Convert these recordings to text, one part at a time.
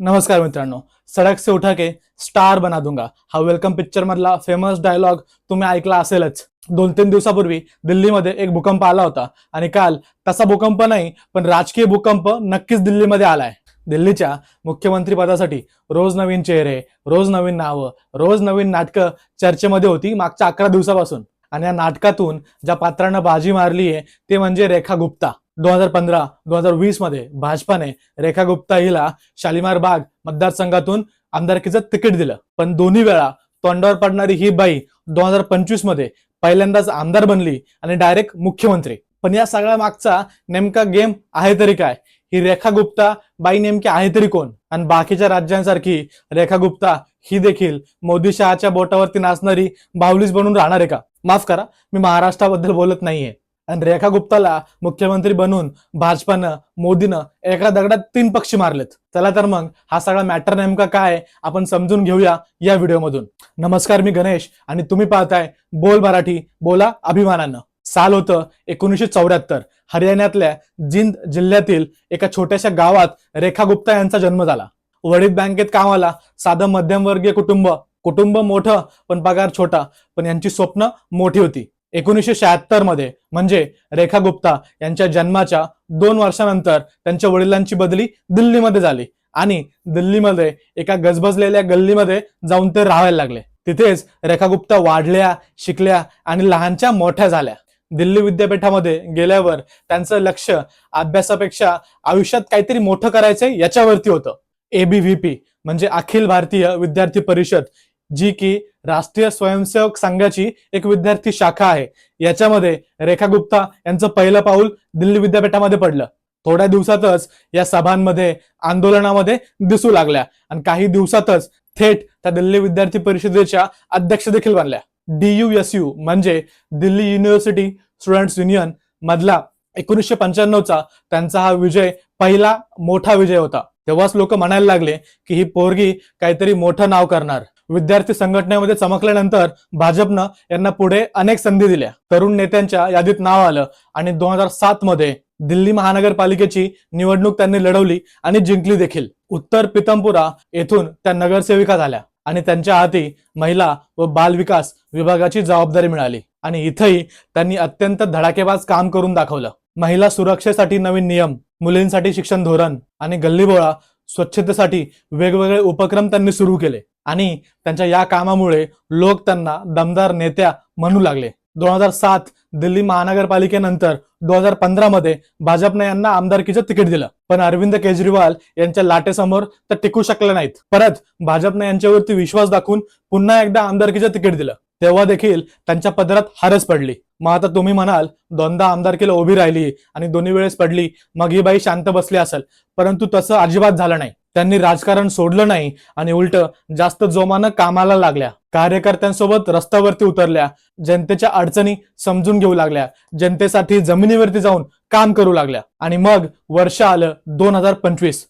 नमस्कार मित्रांनो सडक से उठा के स्टार बना दूंगा. हा वेलकम पिक्चर मधला फेमस डायलॉग तुम्ही ऐकला असेलच. दोन तीन दिवसापूर्वी दिल्लीमध्ये एक भूकंप आला होता आणि काल तसा भूकंप नाही पण राजकीय भूकंप नक्कीच दिल्लीमध्ये आलाय. दिल्लीच्या मुख्यमंत्री पदासाठी रोज नवीन चेहरे रोज नवीन नावं रोज नवीन नाटकं चर्चेमध्ये होती मागच्या अकरा दिवसापासून. आणि या नाटकातून ज्या पात्रांना बाजी मारली आहे ते म्हणजे रेखा गुप्ता. दोन हजार पंधरा दोन हजार वीसमध्ये भाजपाने रेखा गुप्ता हिला शालिमार बाग मतदारसंघातून आमदारकीचं तिकीट दिलं. पण दोन्ही वेळा तोंडावर पडणारी ही बाई दोन हजार पंचवीसमध्ये पहिल्यांदाच आमदार बनली आणि डायरेक्ट मुख्यमंत्री. पण या सगळ्या मागचा नेमका गेम आहे तरी काय? ही रेखा गुप्ता बाई नेमकी आहे तरी कोण? आणि बाकीच्या राज्यांसारखी रेखा गुप्ता ही देखील मोदी शहाच्या बोटावरती नाचणारी बाहुलीच बनून राहणार आहे का? माफ करा मी महाराष्ट्राबद्दल बोलत नाहीये. आणि रेखा गुप्ताला मुख्यमंत्री बनून भाजपानं मोदीनं एका दगडात तीन पक्षी मारलेत. चला तर मग हा सगळा मॅटर नेमका काय आपण समजून घेऊया या व्हिडिओमधून. नमस्कार मी गणेश आणि तुम्ही पाहताय बोल मराठी बोला अभिमानानं. साल होतं एकोणीसशे चौऱ्याहत्तर. हरियाणातल्या जिंद जिल्ह्यातील एका छोट्याशा गावात रेखा गुप्ता यांचा जन्म झाला. वडील बँकेत कामाला साधं मध्यमवर्गीय कुटुंब. कुटुंब मोठं पण पगार छोटा. पण यांची स्वप्न मोठी होती. एकोणीसशे शहात्तरमध्ये म्हणजे रेखा गुप्ता यांच्या जन्माच्या दोन वर्षानंतर त्यांच्या वडिलांची बदली दिल्लीमध्ये झाली आणि दिल्लीमध्ये एका गजबजलेल्या गल्लीमध्ये जाऊन ते राहायला लागले. तिथेच रेखा गुप्ता वाढल्या शिकल्या आणि लहानच्या मोठ्या झाल्या. दिल्ली विद्यापीठामध्ये गेल्यावर त्यांचं लक्ष अभ्यासापेक्षा आयुष्यात काहीतरी मोठं करायचंय याच्यावरती होतं. एबीव्हीपी म्हणजे अखिल भारतीय विद्यार्थी परिषद जी की राष्ट्रीय स्वयंसेवक संघाची एक विद्यार्थी शाखा आहे. याच्यामध्ये रेखा गुप्ता यांचं पहिलं पाऊल दिल्ली विद्यापीठामध्ये पडलं. थोड्या दिवसातच या सभांमध्ये आंदोलनामध्ये दिसू लागल्या. आणि काही दिवसातच थेट त्या दिल्ली विद्यार्थी परिषदेच्या अध्यक्ष देखील बनल्या. डीयूएसयू म्हणजे दिल्ली युनिव्हर्सिटी स्टुडंट्स युनियन मधला एकोणीसशे पंच्याण्णवचा त्यांचा हा विजय पहिला मोठा विजय होता. तेव्हाच लोक म्हणायला लागले की ही पोरगी काहीतरी मोठं नाव करणार. विद्यार्थी संघटनेमध्ये चमकल्यानंतर भाजपनं यांना पुढे अनेक संधी दिल्या. तरुण नेत्यांच्या यादीत नाव आलं आणि दोन हजार सात मध्ये दिल्ली महानगरपालिकेची निवडणूक त्यांनी लढवली आणि जिंकली देखील. उत्तर पितमपुरा येथून त्या नगरसेविका झाल्या. आणि त्यांच्या हाती महिला व बाल विकास विभागाची जबाबदारी मिळाली. आणि इथंही त्यांनी अत्यंत धडाकेबाज काम करून दाखवलं. महिला सुरक्षेसाठी नवीन नियम मुलींसाठी शिक्षण धोरण आणि गल्लीबोळा स्वच्छतेसाठी वेगवेगळे उपक्रम त्यांनी सुरू केले. आणि त्यांच्या या कामामुळे लोक त्यांना दमदार नेत्या म्हणू लागले. दोन हजार सात दिल्ली महानगरपालिकेनंतर दोन हजार पंधरा मध्ये भाजपने यांना आमदारकीचं तिकीट दिलं. पण अरविंद केजरीवाल यांच्या लाटेसमोर तर टिकू शकले नाहीत. परत भाजपने यांच्यावरती विश्वास दाखवून पुन्हा एकदा आमदारकीचं तिकीट दिलं. तेव्हा देखील त्यांच्या पदरात हारच पडली. मग आता तुम्ही म्हणाल दोनदा आमदारकीला उभी राहिली आणि दोन्ही वेळेस पडली मग ही बाई शांत बसली असेल. परंतु तसं अजिबात झालं नाही. त्यांनी राजकारण सोडलं नाही आणि उलट जास्त जोमानं कामाला लागल्या. कार्यकर्त्यांसोबत रस्त्यावरती उतरल्या. जनतेच्या अडचणी समजून घेऊ लागल्या. जनतेसाठी जमिनीवरती जाऊन काम करू लागल्या. आणि मग वर्ष आलं दोन हजार पंचवीस.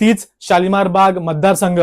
तीच शालिमार बाग मतदारसंघ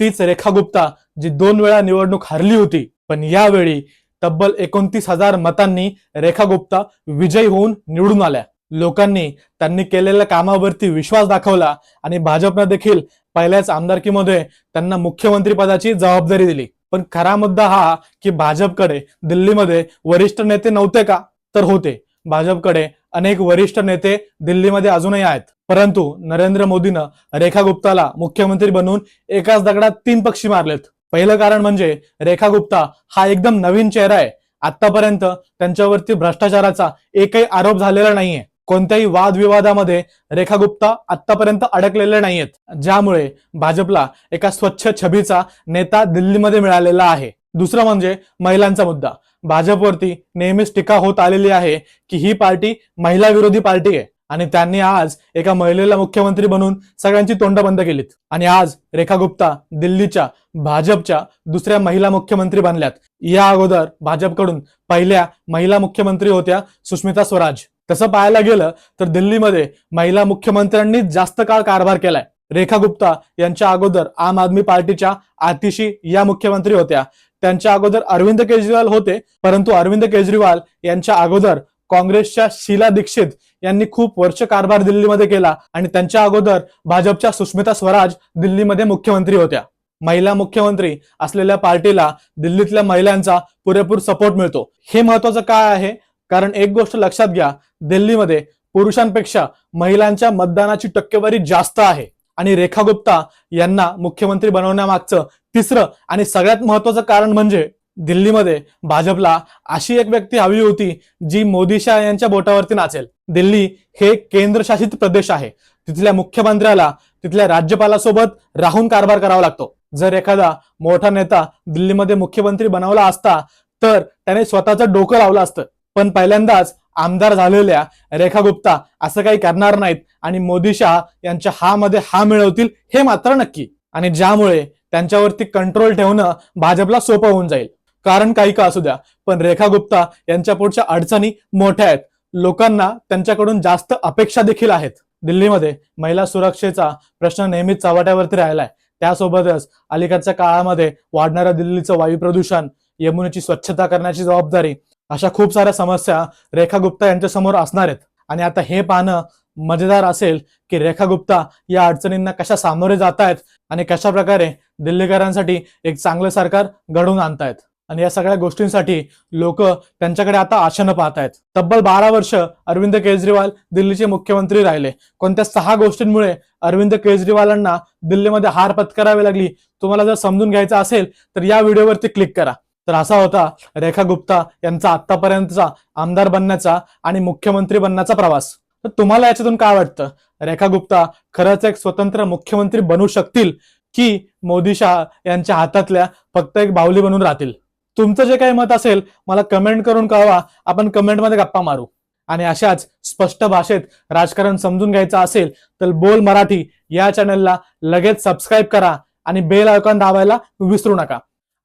तीच रेखा गुप्ता जी दोन वेळा निवडणूक हरली होती. पण यावेळी तब्बल एकोणतीस हजार मतांनी रेखा गुप्ता विजयी होऊन निवडून आल्या. लोकांनी त्यांनी केलेल्या कामावरती विश्वास दाखवला आणि भाजपनं देखील पहिल्याच आमदारकीमध्ये त्यांना मुख्यमंत्री पदाची जबाबदारी दिली. पण खरा मुद्दा हा की भाजपकडे दिल्लीमध्ये वरिष्ठ नेते नव्हते का? तर होते. भाजपकडे अनेक वरिष्ठ नेते दिल्लीमध्ये अजूनही आहेत. परंतु नरेंद्र मोदीनं रेखा गुप्ताला मुख्यमंत्री बनवून एकाच दगडात तीन पक्षी मारलेत. पहिलं कारण म्हणजे रेखा गुप्ता हा एकदम नवीन चेहरा आहे. आतापर्यंत त्यांच्यावरती भ्रष्टाचाराचा एकही आरोप झालेला नाहीये. कोणत्याही वादविवादामध्ये रेखा गुप्ता आतापर्यंत अडकलेले नाहीयेत ज्यामुळे भाजपला एका स्वच्छ छबीचा नेता दिल्लीमध्ये मिळालेला आहे. दुसरं म्हणजे महिलांचा मुद्दा. भाजपवरती नेहमीच टीका होत आलेली आहे की ही पार्टी महिला विरोधी पार्टी आहे आणि त्यांनी आज एका महिलेला मुख्यमंत्री बनवून सगळ्यांची तोंड बंद केलीत. आणि आज रेखा गुप्ता दिल्लीच्या भाजपच्या दुसऱ्या महिला मुख्यमंत्री बनल्यात. या अगोदर भाजपकडून पहिल्या महिला मुख्यमंत्री होत्या सुष्मिता स्वराज. तसं पाहायला गेलं तर दिल्लीमध्ये महिला मुख्यमंत्र्यांनी जास्त काळ कारभार केलाय. रेखा गुप्ता यांच्या अगोदर आम आदमी पार्टीच्या आतिशी या मुख्यमंत्री होत्या. त्यांच्या अगोदर अरविंद केजरीवाल होते परंतु अरविंद केजरीवाल यांच्या अगोदर काँग्रेसच्या शीला दीक्षित यांनी खूप वर्ष कारभार दिल्लीमध्ये केला आणि त्यांच्या अगोदर भाजपच्या सुष्मिता स्वराज दिल्लीमध्ये मुख्यमंत्री होत्या. महिला मुख्यमंत्री असलेल्या पार्टीला दिल्लीतल्या महिलांचा पुरेपूर सपोर्ट मिळतो. हे महत्वाचं काय आहे? कारण एक गोष्ट लक्षात घ्या दिल्लीमध्ये पुरुषांपेक्षा महिलांच्या मतदानाची टक्केवारी जास्त आहे. आणि रेखा गुप्ता यांना मुख्यमंत्री बनवण्यामागचं तिसरं आणि सगळ्यात महत्वाचं कारण म्हणजे दिल्लीमध्ये भाजपला अशी एक व्यक्ती हवी होती जी मोदी शाह यांच्या बोटावरती नाचेल. दिल्ली हे केंद्रशासित प्रदेश आहे. तिथल्या मुख्यमंत्र्याला तिथल्या राज्यपालासोबत राहून कारभार करावा लागतो. जर एखादा मोठा नेता दिल्लीमध्ये मुख्यमंत्री बनवला असता तर त्याने स्वतःचं डोकं लावलं असतं. पण पहिल्यांदाच आमदार झालेल्या रेखा गुप्ता असं काही करणार नाहीत आणि मोदी शाह यांच्या हा मध्ये हा मिळवतील हे मात्र नक्की. आणि ज्यामुळे त्यांच्यावरती कंट्रोल ठेवणं भाजपला सोपं होऊन जाईल. कारण काही का असू द्या पण रेखा गुप्ता यांच्या पुढच्या अडचणी मोठ्या आहेत. लोकांना त्यांच्याकडून जास्त अपेक्षा देखील आहेत. दिल्लीमध्ये महिला सुरक्षेचा प्रश्न नेहमीच चव्हाट्यावरती राहिलाय. त्यासोबतच अलीकडच्या काळामध्ये वाढणारं दिल्लीचं वायू प्रदूषण यमुनेची स्वच्छता करण्याची जबाबदारी अशा खूप साऱ्या समस्या रेखा गुप्ता यांच्या समोर असणार आहेत. आणि आता हे पाहणं मजेदार असेल की रेखा गुप्ता या अडचणींना कशा सामोरे जात आहेत आणि कशा प्रकारे दिल्लीकरांसाठी एक चांगलं सरकार घडवून आणतायत. आणि या सगळ्या गोष्टींसाठी लोक त्यांच्याकडे आता आशेनं पाहत आहेत तब्बल बारा वर्ष अरविंद केजरीवाल दिल्लीचे मुख्यमंत्री राहिले. कोणत्या सहा गोष्टींमुळे अरविंद केजरीवालांना दिल्लीमध्ये हार पत्करावी लागली तुम्हाला जर समजून घ्यायचं असेल तर या व्हिडिओवरती क्लिक करा. तर असा होता रेखा गुप्ता यांचा आतापर्यंतचा आमदार बनण्याचा आणि मुख्यमंत्री बनण्याचा प्रवास. तर तुम्हाला याच्यातून काय वाटतं? रेखा गुप्ता खरंच एक स्वतंत्र मुख्यमंत्री बनू शकतील की मोदी शाह यांच्या हातातल्या फक्त एक बाहुली बनून राहतील? तुमचं जे काही मत असेल मला कमेंट करून कळवा. आपण कमेंटमध्ये गप्पा मारू. आणि अशाच स्पष्ट भाषेत राजकारण समजून घ्यायचं असेल तर बोल मराठी या चॅनलला लगेच सबस्क्राईब करा आणि बेल आयकॉन दाबायला विसरू नका.